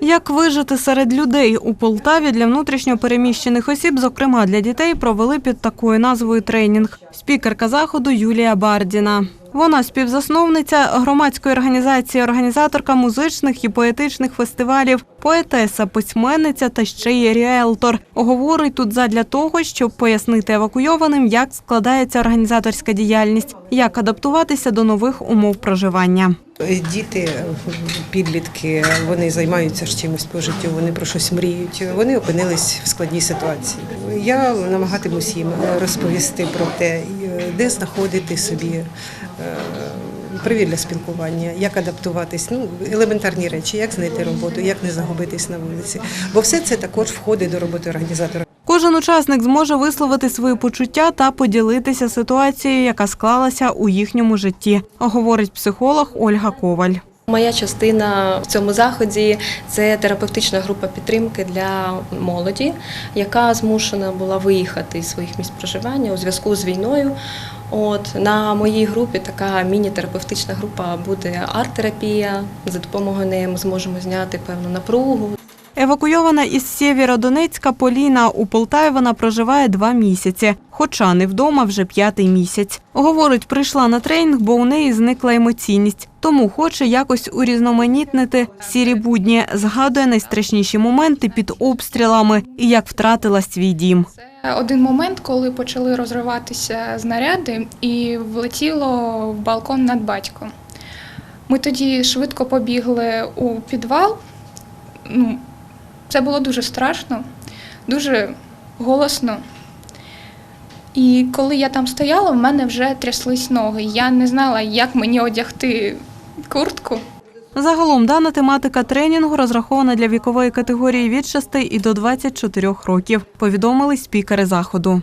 Як вижити серед людей у Полтаві для внутрішньо переміщених осіб, зокрема для дітей, провели під такою назвою тренінг. Спікерка заходу Юлія Бардіна. Вона співзасновниця громадської організації, організаторка музичних і поетичних фестивалів, поетеса, письменниця та ще й ріелтор. Говорить тут задля того, щоб пояснити евакуйованим, як складається організаторська діяльність, як адаптуватися до нових умов проживання. Діти, підлітки, вони займаються чимось по життю, вони про щось мріють. Вони опинились в складній ситуації. Я намагатимусь їм розповісти про те, де знаходити собі е, привід для спілкування, як адаптуватись, ну елементарні речі, як знайти роботу, як не загубитись на вулиці. Бо все це також входить до роботи організатора. Кожен учасник зможе висловити свої почуття та поділитися ситуацією, яка склалася у їхньому житті, говорить психолог Ольга Коваль. Моя частина в цьому заході це терапевтична група підтримки для молоді, яка змушена була виїхати із своїх місць проживання у зв'язку з війною. От на моїй групі така міні-терапевтична група буде арт-терапія. За допомогою неї ми зможемо зняти певну напругу, Евакуйована із Сєвєродонецька Поліна у Полтаві вона проживає два місяці, хоча не вдома вже п'ятий місяць. Говорить, прийшла на тренінг, бо у неї зникла емоційність, тому хоче якось урізноманітнити сірі будні. Згадує найстрашніші моменти під обстрілами і як втратила свій дім. Один момент, коли почали розриватися знаряди, і влетіло в балкон над батьком. Ми тоді швидко побігли у підвал. Ну, це було дуже страшно, дуже голосно. І коли я там стояла, в мене вже тряслись ноги. Я не знала, як мені одягти куртку. Загалом дана тематика тренінгу розрахована для вікової категорії від 6 і до 24 років, повідомили спікери заходу.